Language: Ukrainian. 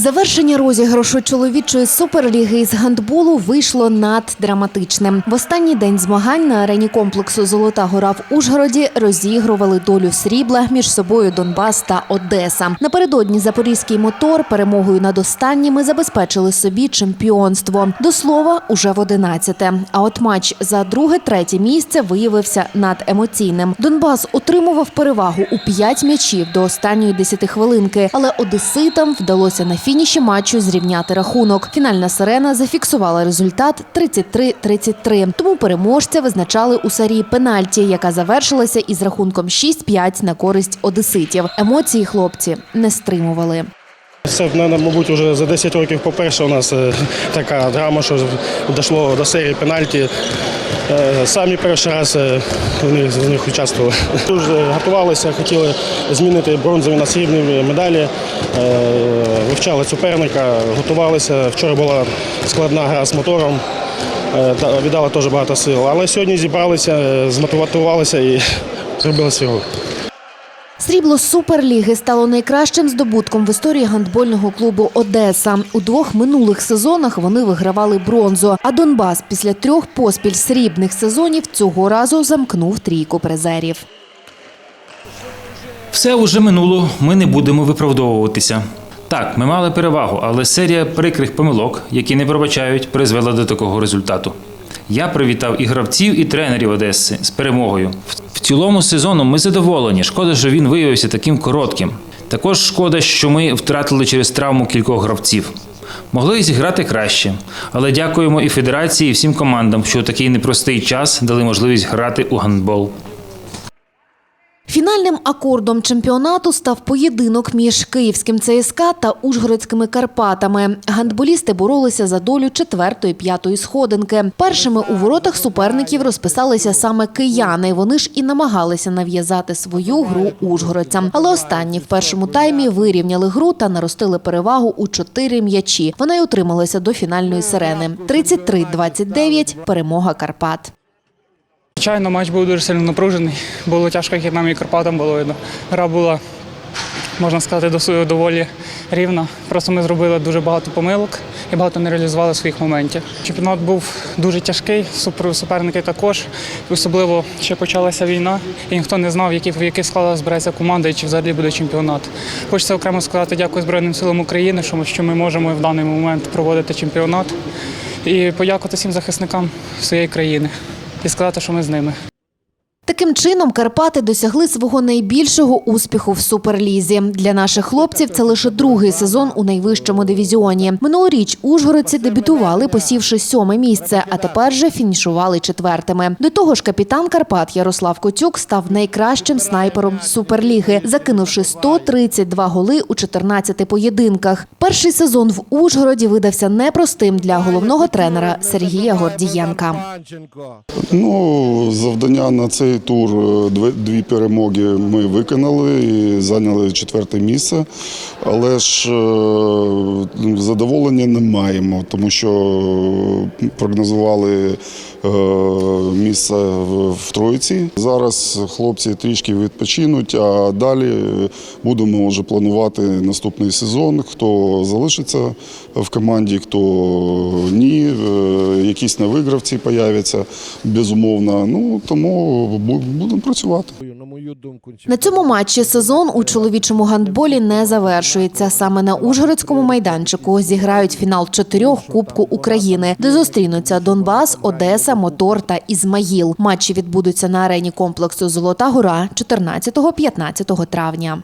Завершення розіграшу чоловічої суперліги із гандболу вийшло наддраматичним. В останній день змагань на арені комплексу Золота гора в Ужгороді розігрували долю срібла між собою Донбас та Одеса. Напередодні запорізький мотор перемогою над останніми забезпечили собі чемпіонство. До слова, уже в одинадцяте. А от матч за друге-третє місце виявився надемоційним. Донбас отримував перевагу у п'ять м'ячів до останньої десятихвилинки, але одеситам вдалося на фініші матчу зрівняти рахунок. Фінальна сирена зафіксувала результат 33-33. Тому переможця визначали у серії пенальті, яка завершилася із рахунком 6-5 на користь одеситів. Емоції хлопці не стримували. Це, мабуть, вже за 10 років поперше у нас е, така драма, що дійшло до серії пенальті. Е, Самі перший раз е, вони з них участвували. Дуже готувалися, хотіли змінити бронзові на срібні медалі, е, вивчали суперника, готувалися. Вчора була складна гра з мотором, віддала віддали теж багато сил. Але сьогодні зібралися, е, змотивувалися і зробили свій рух. Срібло Суперліги стало найкращим здобутком в історії гандбольного клубу Одеса. У двох минулих сезонах вони вигравали бронзу. А Донбас після трьох поспіль срібних сезонів цього разу замкнув трійку призерів. Все уже минуло, ми не будемо виправдовуватися. Так, ми мали перевагу, але серія прикрих помилок, які не пробачають, призвела до такого результату. Я привітав і гравців, і тренерів Одеси з перемогою. В- цілому сезону ми задоволені. Шкода, що він виявився таким коротким. Також шкода, що ми втратили через травму кількох гравців. Могли зіграти краще, але дякуємо і федерації, і всім командам, що у такий непростий час дали можливість грати у гандбол. Фінальним акордом чемпіонату став поєдинок між київським ЦСКА та Ужгородськими Карпатами. Гандболісти боролися за долю четвертої п'ятої сходинки. Першими у воротах суперників розписалися саме кияни. Вони ж і намагалися нав'язати свою гру ужгородцям. Але останні в першому таймі вирівняли гру та наростили перевагу у чотири м'ячі. Вона й утрималася до фінальної сирени. 33-29 – перемога Карпат. Звичайно, матч був дуже сильно напружений. Було тяжко, як і нам і Карпатам було видно. Гра була, можна сказати, досу- доволі рівна. Просто ми зробили дуже багато помилок і багато не реалізували своїх моментів. Чемпіонат був дуже тяжкий, суперники також. Особливо ще почалася війна, і ніхто не знав, який, в який склад збереться команда і чи взагалі буде чемпіонат. Хочеться окремо сказати дякую Збройним силам України, що ми можемо в даний момент проводити чемпіонат. І подякувати всім захисникам своєї країни і сказати, що ми з ними. Таким чином, Карпати досягли свого найбільшого успіху в суперлізі. Для наших хлопців це лише другий сезон у найвищому дивізіоні. Минулоріч ужгородці дебютували, посівши сьоме місце, а тепер же фінішували четвертими. До того ж, капітан Карпат Ярослав Котюк став найкращим снайпером суперліги, закинувши 132 голи у 14 поєдинках. Перший сезон в Ужгороді видався непростим для головного тренера Сергія Гордієнка. Ну, завдання на цей тур е, дві, перемоги ми виконали і зайняли четверте місце. Але ж е, задоволення не маємо, тому що прогнозували е, місце в, Троїці. Зараз хлопці трішки відпочинуть, а далі будемо вже планувати наступний сезон. Хто залишиться в команді, хто ні, якісь невигравці появляться, безумовно. Ну тому будемо працювати. На цьому матчі сезон у чоловічому гандболі не завершується. Саме на Ужгородському майданчику зіграють фінал чотирьох Кубку України, де зустрінуться Донбас, Одеса, Мотор та Ізмаїл. Матчі відбудуться на арені комплексу Золота Гора 14-15 травня.